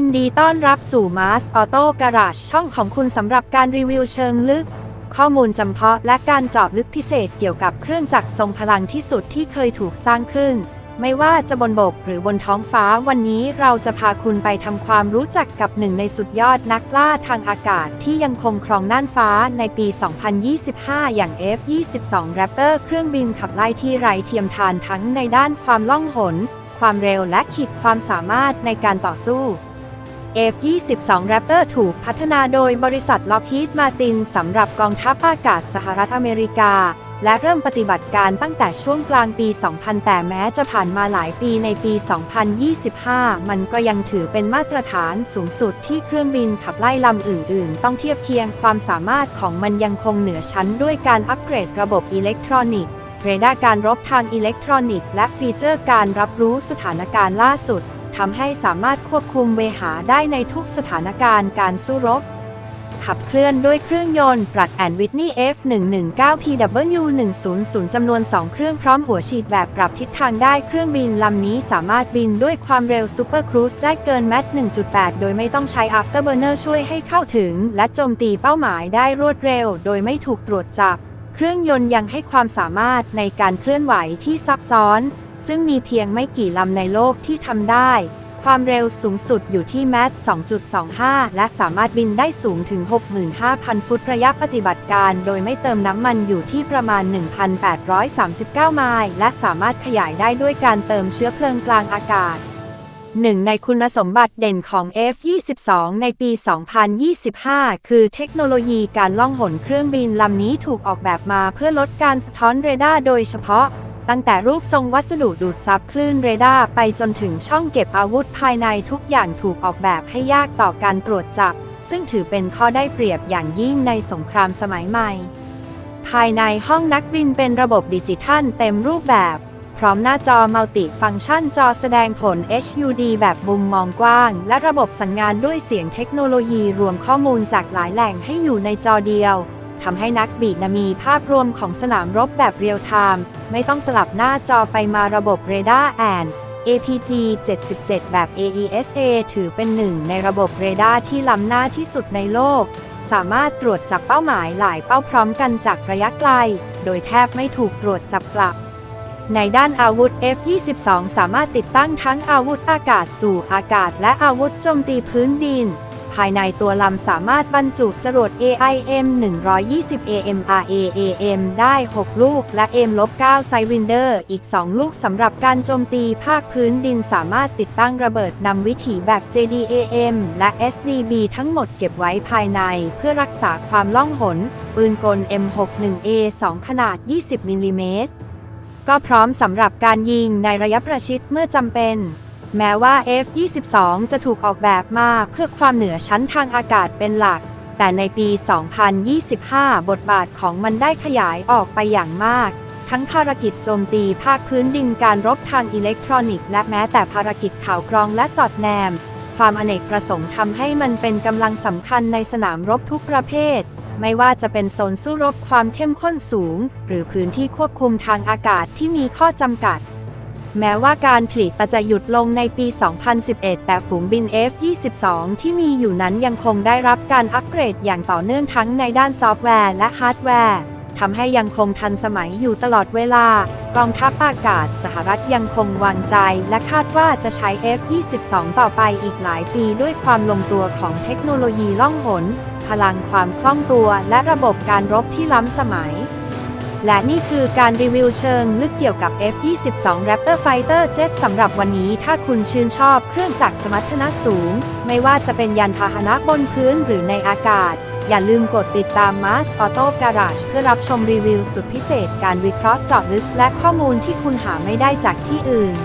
ยินดีต้อนรับสู่ Mars Auto Garage ช่องของคุณสำหรับการรีวิวเชิงลึก ข้อมูลจำเพาะและการเจาะลึกพิเศษเกี่ยวกับเครื่องจักรทรงพลังที่สุดที่เคยถูกสร้างขึ้น ไม่ว่าจะบนบกหรือบนท้องฟ้าวันนี้เราจะพาคุณไปทำความรู้จักกับหนึ่งในสุดยอดนักล่าทางอากาศที่ยังคงครองน่านฟ้าในปี 2025 อย่าง F-22 Raptor เครื่องบินขับไล่ที่ไร้เทียมทานทั้งในด้านความล่องหนความเร็วและขีดความสามารถในการต่อสู้ F-22 Raptor ถูกพัฒนาโดยบริษัท Lockheed Martin สำหรับกองทัพอากาศสหรัฐอเมริกา และเริ่มปฏิบัติการตั้งแต่ช่วงกลางปี 2000 แต่แม้จะผ่านมาหลายปีในปี 2025 มันก็ยังถือเป็นมาตรฐานสูงสุดที่เครื่องบินขับไล่ลำอื่น ๆ ต้องเทียบเคียงความสามารถของมันยังคงเหนือชั้นด้วยการอัปเกรดระบบอิเล็กทรอนิกส์เรดาร์การรบทางอิเล็กทรอนิกส์และฟีเจอร์การรับรู้สถานการณ์ล่าสุด ทำให้สามารถควบคุมเวหาได้ในทุกสถานการณ์การสู้รบ ขับเคลื่อนด้วยเครื่องยนต์ปรัดแอนวิทนี F119 PW100 จำนวน 2 เครื่องพร้อมหัวฉีดแบบปรับทิศทางได้เครื่องบินลำนี้สามารถบินด้วยความเร็วซูเปอร์ครูซได้เกินแมท1.8 โดยไม่ต้องใช้ Afterburner ช่วยให้เข้าถึง และโจมตีเป้าหมายได้รวดเร็ว โดยไม่ถูกตรวจจับ เครื่องยนต์ยังให้ความสามารถในการเคลื่อนไหวที่ซับซ้อน ซึ่งมีเพียงไม่กี่ลำในโลกที่ทำได้ ความเร็วสูงสุดอยู่ที่แมท2.25 และสามารถบินได้สูงถึง 65,000 ฟุตระยะปฏิบัติการ โดยไม่เติมน้ำมันอยู่ที่ประมาณ 1,839 ไมล์ และสามารถขยายได้ด้วยการเติมเชื้อเพลิงกลางอากาศหนึ่งในคุณสมบัติเด่นของ F-22 ในปี 2025 คือเทคโนโลยีการล่องหนเครื่องบินลำนี้ถูกออกแบบมาเพื่อลดการสะท้อนเรดาร์โดยเฉพาะ ตั้งแต่รูปทรงวัสดุดูดซับคลื่นเรดาร์ไปจนถึงช่องเก็บอาวุธภายในทุกอย่างถูกออกแบบให้ยากต่อการตรวจจับ ซึ่งถือเป็นข้อได้เปรียบอย่างยิ่งในสงครามสมัยใหม่ ภายในห้องนักบินเป็นระบบดิจิทัลเต็มรูปแบบ พร้อมหน้าจอมัลติฟังก์ชันจอแสดงผล HUD แบบมุมมองกว้าง และระบบสั่งงานด้วยเสียงเทคโนโลยีรวมข้อมูลจากหลายแหล่งให้อยู่ในจอเดียวทำให้นักบินมีภาพรวมของสนามรบแบบเรียลไทม์ ไม่ต้องสลับหน้าจอไปมาระบบเรดาร์แอน APG 77 แบบ AESA ถือเป็นหนึ่งในระบบเรดาร์ที่ล้ำหน้าที่สุดในโลก สามารถตรวจจับเป้าหมายหลายเป้าพร้อมกันจากระยะไกล โดยแทบไม่ถูกตรวจจับกลับ ในด้านอาวุธ F-22 สามารถติดตั้งทั้งอาวุธอากาศสู่อากาศและอาวุธโจมตีพื้นดินายในตัวลำสามารถบรรจุจรวด AIM 120 AMRAAM ได้ 6 ลูก และ M-9 Sidewinder อีก 2 ลูกสำหรับการโจมตีภาคพื้นดินสามารถติดตั้งระเบิดนำวิถีแบบ JDAM และ SDB ทั้งหมดเก็บไว้ภายใน เพื่อรักษาความล่องหน ปืนกล M61A2 ขนาด 20 มิลลิเมตรก็พร้อมสำหรับการยิงในระยะประชิดเมื่อจำเป็น แม้ว่า F-22 จะถูกออกแบบมาเพื่อความเหนือชั้นทางอากาศเป็นหลัก แต่ในปี 2025 บทบาทของมันได้ขยายออกไปอย่างมาก ทั้งภารกิจโจมตีภาคพื้นดินการรบทางอิเล็กทรอนิกส์และแม้แต่ภารกิจข่าวกรองและสอดแนม ความอเนกประสงค์ทำให้มันเป็นกำลังสำคัญในสนามรบทุกประเภท ไม่ว่าจะเป็นโซนสู้รบความเข้มข้นสูง หรือพื้นที่ควบคุมทางอากาศที่มีข้อจำกัด แม้ว่าการผลิตจะหยุดลงในปี 2011 แต่ฝูงบิน F-22 ที่มีอยู่นั้นยังคงได้รับการอัปเกรดอย่างต่อเนื่องทั้งในด้านซอฟต์แวร์และฮาร์ดแวร์ทำให้ยังคงทันสมัยอยู่ตลอดเวลา กองทัพอากาศสหรัฐยังคงวางใจ และคาดว่าจะใช้ F-22 ต่อไปอีกหลายปีด้วยความลงตัวของเทคโนโลยีล่องหน พลังความคล่องตัวและระบบการรบที่ล้ำสมัย และนี่คือการรีวิวเชิงลึกเกี่ยวกับ F-22 Raptor Fighter Jet สำหรับวันนี้ถ้าคุณชื่นชอบเครื่องจักรสมรรถนะสูง ไม่ว่าจะเป็นยานพาหนะบนพื้นหรือในอากาศ อย่าลืมกดติดตาม Mars Auto Garage เพื่อรับชมรีวิวสุดพิเศษการวิเคราะห์เจาะลึกและข้อมูลที่คุณหาไม่ได้จากที่อื่น